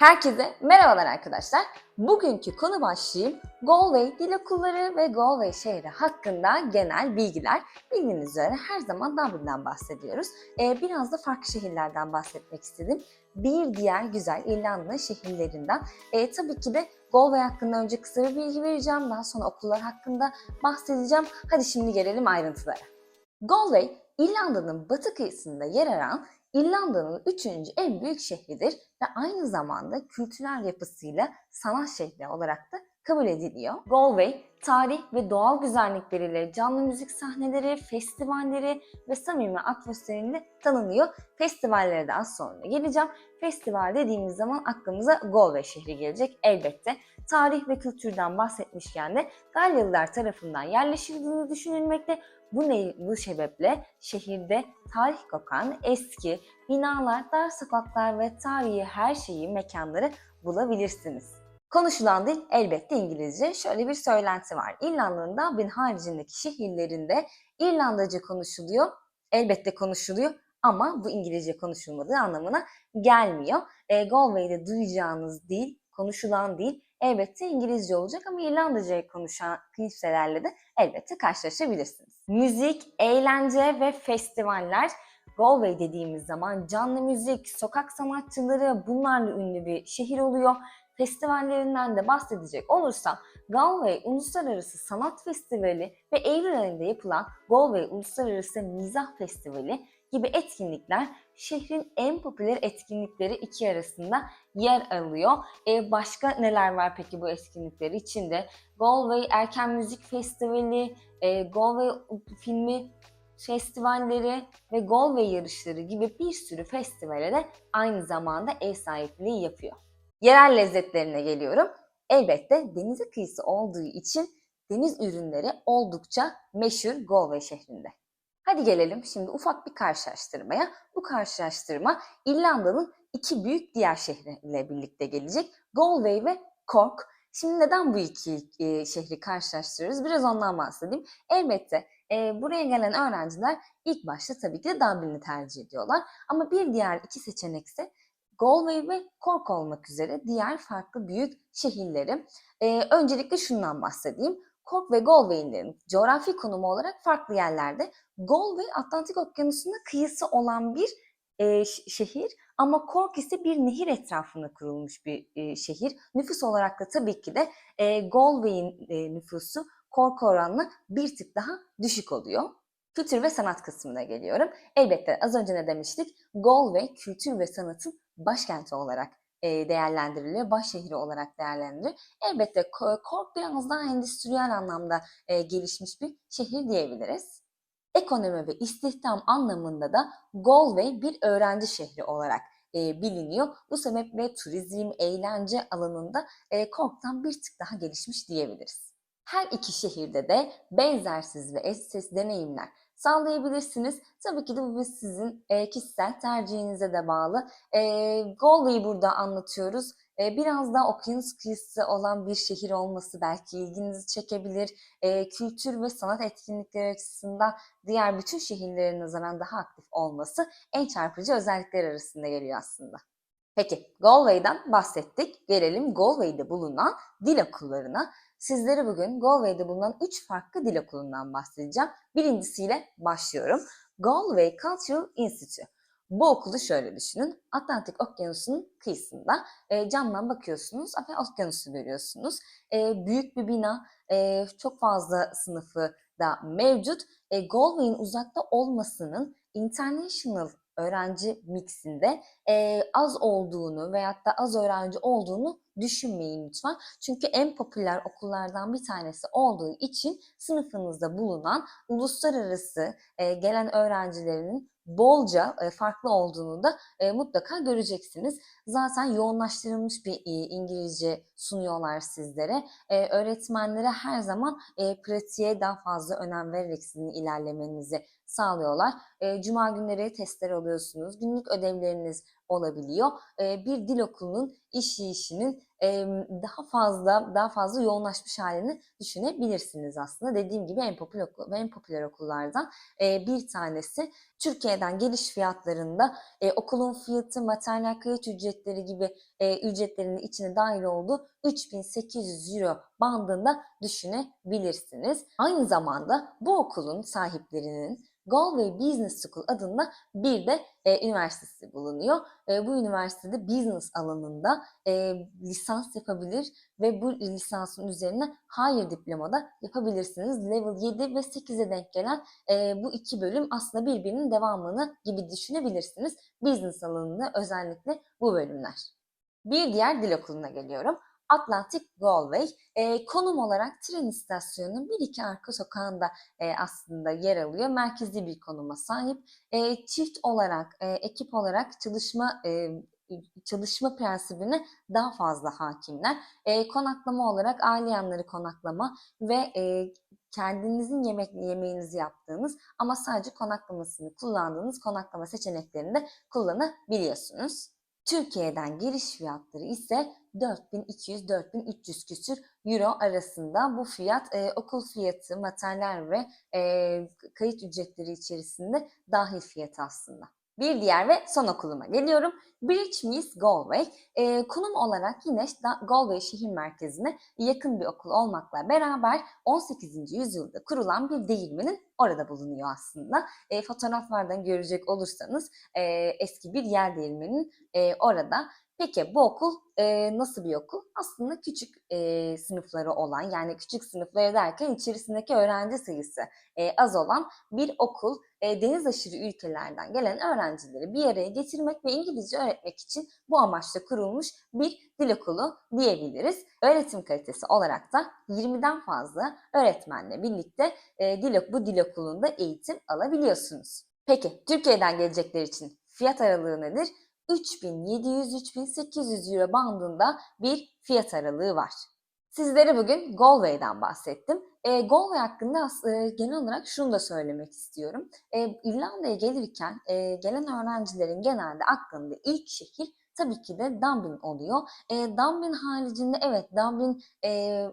Herkese merhabalar arkadaşlar. Bugünkü konu başlığım Galway dil okulları ve Galway şehri hakkında genel bilgiler. Bildiğiniz üzere her zaman Dublin'den bahsediyoruz. Ee, biraz da farklı şehirlerden bahsetmek istedim. Bir diğer güzel İrlanda şehirlerinden. Ee, tabii ki de Galway hakkında önce kısa bir bilgi vereceğim. Daha sonra okullar hakkında bahsedeceğim. Hadi şimdi gelelim ayrıntılara. Galway, İrlanda'nın batı kıyısında yer alan İrlanda'nın üçüncü en büyük şehridir ve aynı zamanda kültürel yapısıyla sanat şehri olarak da kabul ediliyor. Galway, tarih ve doğal güzellikleriyle canlı müzik sahneleri, festivalleri ve samimi atmosferiyle tanınıyor. Festivallere de az sonra geleceğim. Festival dediğimiz zaman aklımıza Galway şehri gelecek elbette. Tarih ve kültürden bahsetmişken de Galyalılar tarafından yerleşildiğini düşünülmekte. Bu, ne, bu sebeple şehirde tarih kokan eski binalar, dar sokaklar ve tarihi her şeyi, mekanları bulabilirsiniz. Konuşulan dil elbette İngilizce. Şöyle bir söylenti var. İrlanda'nın Dublin haricindeki şehirlerinde İrlandaca konuşuluyor. Elbette konuşuluyor ama bu İngilizce konuşulmadığı anlamına gelmiyor. E, Galway'de duyacağınız dil, konuşulan dil elbette İngilizce olacak ama İrlandaca konuşan kimselerle de elbette karşılaşabilirsiniz. Müzik, eğlence ve festivaller Galway dediğimiz zaman canlı müzik, sokak sanatçıları bunlarla ünlü bir şehir oluyor. Festivallerinden de bahsedecek olursam Galway Uluslararası Sanat Festivali ve Eylül ayında yapılan Galway Uluslararası Mizah Festivali gibi etkinlikler şehrin en popüler etkinlikleri iki arasında yer alıyor. E, başka neler var peki bu etkinlikler içinde? Galway Erken Müzik Festivali, e, Galway Filmi festivalleri ve Galway yarışları gibi bir sürü festivale de aynı zamanda ev sahipliği yapıyor. Yerel lezzetlerine geliyorum. Elbette denize kıyısı olduğu için deniz ürünleri oldukça meşhur Galway şehrinde. Hadi gelelim şimdi ufak bir karşılaştırmaya. Bu karşılaştırma İrlanda'nın iki büyük diğer şehriyle birlikte gelecek. Galway ve Cork. Şimdi neden bu iki e, şehri karşılaştırıyoruz? Biraz ondan bahsedeyim. Elbette e, buraya gelen öğrenciler ilk başta tabii ki de Dublin'i tercih ediyorlar. Ama bir diğer iki seçenek ise Galway ve Cork olmak üzere diğer farklı büyük şehirleri. E, öncelikle şundan bahsedeyim. Cork ve Galway'in coğrafi konumu olarak farklı yerlerde. Galway Atlantik Okyanusu'na kıyısı olan bir e, şehir ama Cork ise bir nehir etrafında kurulmuş bir e, şehir. Nüfus olarak da tabii ki de e, Galway'in e, nüfusu Cork oranla bir tık daha düşük oluyor. Kültür ve sanat kısmına geliyorum. Elbette az önce ne demiştik? Galway kültür ve sanatın başkenti olarak değerlendiriliyor, baş şehri olarak değerlendiriliyor. Elbette Cork biraz daha endüstriyel anlamda gelişmiş bir şehir diyebiliriz. Ekonomi ve istihdam anlamında da Galway bir öğrenci şehri olarak biliniyor. Bu sebeple turizm, eğlence alanında e, Cork'tan bir tık daha gelişmiş diyebiliriz. Her iki şehirde de benzersiz ve eşsiz deneyimler sağlayabilirsiniz. Tabii ki de bu sizin e, kişisel tercihinize de bağlı. E, Galway'i burada anlatıyoruz. E, biraz daha okyanus kıyısı olan bir şehir olması belki ilginizi çekebilir. E, kültür ve sanat etkinlikleri açısından diğer bütün şehirlere nazaran daha aktif olması en çarpıcı özellikler arasında geliyor aslında. Peki Galway'dan bahsettik. Gelelim Galway'de bulunan dil okullarına. Sizlere bugün Galway'de bulunan 3 farklı dil okulundan bahsedeceğim. Birincisiyle başlıyorum. Galway Cultural Institute. Bu okulu şöyle düşünün. Atlantik Okyanusu'nun kıyısında e, camdan bakıyorsunuz ve okyanusu görüyorsunuz. E, büyük bir bina, e, çok fazla sınıfı da mevcut. E, Galway'in uzakta olmasının international öğrenci mixinde e, az olduğunu veyahut da az öğrenci olduğunu düşünmeyin lütfen. Çünkü en popüler okullardan bir tanesi olduğu için sınıfınızda bulunan uluslararası e, gelen öğrencilerinin bolca e, farklı olduğunu da e, mutlaka göreceksiniz. Zaten yoğunlaştırılmış bir İngilizce sunuyorlar sizlere. Öğretmenlere her zaman pratiğe daha fazla önem vererek sizin ilerlemenizi sağlıyorlar. Cuma günleri testler alıyorsunuz. Günlük ödevleriniz olabiliyor. E, bir dil okulunun işleyişinin em, daha fazla daha fazla yoğunlaşmış halini düşünebilirsiniz aslında. Dediğim gibi en popüler okul, en popüler okullardan e, bir tanesi. Türkiye'den geliş fiyatlarında e, okulun fiyatı, materyal kayıt ücretleri gibi e, ücretlerin içine dahil olduğu 3800 euro bandında düşünebilirsiniz. Aynı zamanda bu okulun sahiplerinin Galway Business School adında bir de e, üniversitesi bulunuyor. E, bu üniversitede business alanında e, lisans yapabilir ve bu lisansın üzerine hayır diplomada yapabilirsiniz. Level 7 ve 8'e denk gelen e, bu iki bölüm aslında birbirinin devamını gibi düşünebilirsiniz. Business alanında özellikle bu bölümler. Bir diğer dil okuluna geliyorum. Atlantic Galway. E, konum olarak tren istasyonunun bir iki arka sokağında e, aslında yer alıyor. Merkezi bir konuma sahip. E, çift olarak, e, ekip olarak çalışma e, çalışma prensibine daha fazla hakimler. E, konaklama olarak aile yanları konaklama ve e, kendinizin yemek yemeğinizi yaptığınız ama sadece konaklamasını kullandığınız konaklama seçeneklerini de kullanabiliyorsunuz. Türkiye'den giriş fiyatları ise 4200-4300 küsür euro arasında. Bu fiyat e, okul fiyatı, materyal ve e, kayıt ücretleri içerisinde dahil fiyat aslında. Bir diğer ve son okuluma geliyorum. Bridge Meets Galway. E, konum olarak yine Galway şehir merkezine yakın bir okul olmakla beraber 18. yüzyılda kurulan bir değirmenin orada bulunuyor aslında. E, fotoğraflardan görecek olursanız e, eski bir yer değirmenin e, orada. Peki bu okul e, nasıl bir okul? Aslında küçük e, sınıfları olan yani küçük sınıfları derken içerisindeki öğrenci sayısı e, az olan bir okul. E, deniz aşırı ülkelerden gelen öğrencileri bir araya getirmek ve İngilizce öğretmek için bu amaçla kurulmuş bir dil okulu diyebiliriz. Öğretim kalitesi olarak da 20'den fazla öğretmenle birlikte e, dil, bu dil okulunda eğitim alabiliyorsunuz. Peki Türkiye'den gelecekler için fiyat aralığı nedir? 3700-3800 euro bandında bir fiyat aralığı var. Sizlere bugün Galway'den bahsettim. E, Galway hakkında e, genel olarak şunu da söylemek istiyorum. E, İrlanda'ya gelirken e, gelen öğrencilerin genelde aklında ilk şehir tabii ki de Dublin oluyor. E, Dublin haricinde evet Dublin e,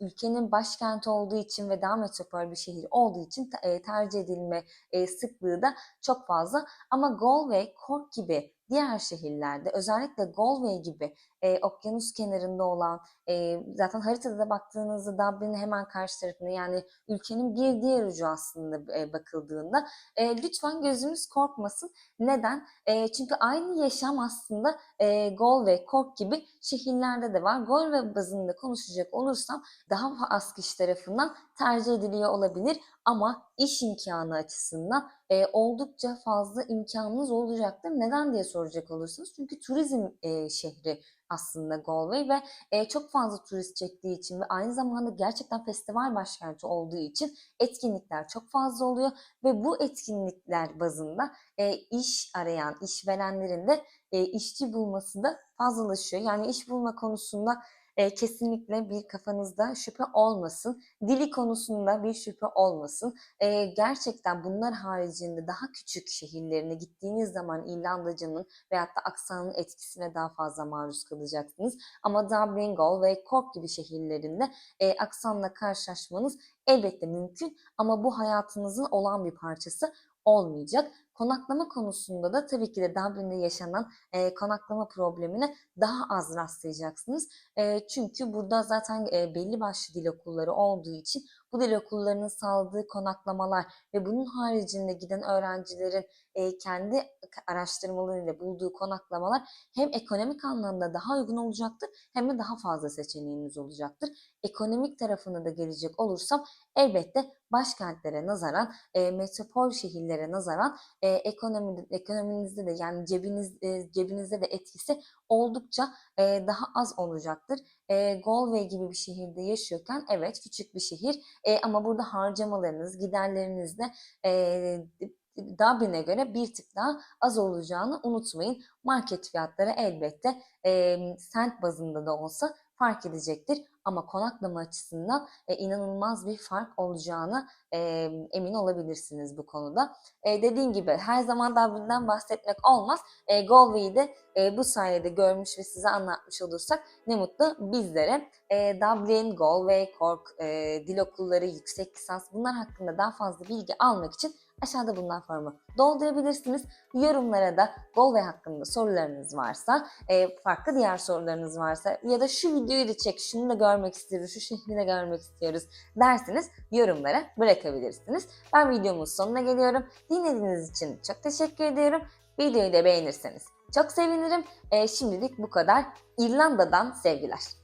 ülkenin başkenti olduğu için ve daha metropol bir şehir olduğu için e, tercih edilme e, sıklığı da çok fazla. Ama Galway, Cork gibi diğer şehirlerde özellikle Galway gibi e, okyanus kenarında olan e, zaten haritada da baktığınızda Dublin'in hemen karşı tarafında yani ülkenin bir diğer ucu aslında e, bakıldığında e, lütfen gözünüz korkmasın. Neden? E, çünkü aynı yaşam aslında e, Galway, Cork gibi şehirlerde de var. Galway bazında konuşacak olursam daha az kişi tarafından tercih ediliyor olabilir ama iş imkanı açısından e, oldukça fazla imkanınız olacaktır. Neden diye soracak olursunuz. Çünkü turizm e, şehri aslında Galway ve e, çok fazla turist çektiği için ve aynı zamanda gerçekten festival başkenti olduğu için etkinlikler çok fazla oluyor ve bu etkinlikler bazında e, iş arayan işverenlerin de e, işçi bulması da fazlalaşıyor. Yani iş bulma konusunda e, kesinlikle bir kafanızda şüphe olmasın. Dili konusunda bir şüphe olmasın. E, gerçekten bunlar haricinde daha küçük şehirlerine gittiğiniz zaman İrlandacının veyahut da aksanın etkisine daha fazla maruz kalacaksınız. Ama Dublin, Galway, Cork gibi şehirlerinde e, aksanla karşılaşmanız elbette mümkün ama bu hayatınızın olan bir parçası olmayacak. Konaklama konusunda da tabii ki de Dublin'de yaşanan e, konaklama problemine daha az rastlayacaksınız. E, çünkü burada zaten e, belli başlı dil okulları olduğu için bu dil okullarının sağladığı konaklamalar ve bunun haricinde giden öğrencilerin kendi araştırmalarıyla bulduğu konaklamalar hem ekonomik anlamda daha uygun olacaktır hem de daha fazla seçeneğiniz olacaktır. Ekonomik tarafına da gelecek olursam elbette başkentlere nazaran, metropol şehirlere nazaran ekonomi, ekonominizde de yani cebiniz cebinizde de etkisi oldukça daha az olacaktır. E, Galway gibi bir şehirde yaşıyorken evet küçük bir şehir e, ama burada harcamalarınız, giderleriniz de e, Dublin'e göre bir tık daha az olacağını unutmayın. Market fiyatları elbette e, sent bazında da olsa fark edecektir. Ama konaklama açısından e, inanılmaz bir fark olacağını e, emin olabilirsiniz bu konuda. E, dediğim gibi her zaman Dublin'den bahsetmek olmaz. E, Galway'i de e, bu sayede görmüş ve size anlatmış olursak ne mutlu bizlere. E, Dublin, Galway, Cork, e, dil okulları, yüksek lisans bunlar hakkında daha fazla bilgi almak için aşağıda bulunan formu doldurabilirsiniz. Yorumlara da Galway hakkında sorularınız varsa, e, farklı diğer sorularınız varsa ya da şu videoyu da çek, şunu da görmek istiyoruz, şu şehri de görmek istiyoruz derseniz yorumlara bırakabilirsiniz. Ben videomun sonuna geliyorum. Dinlediğiniz için çok teşekkür ediyorum. Videoyu da beğenirseniz çok sevinirim. E, şimdilik bu kadar. İrlanda'dan sevgiler.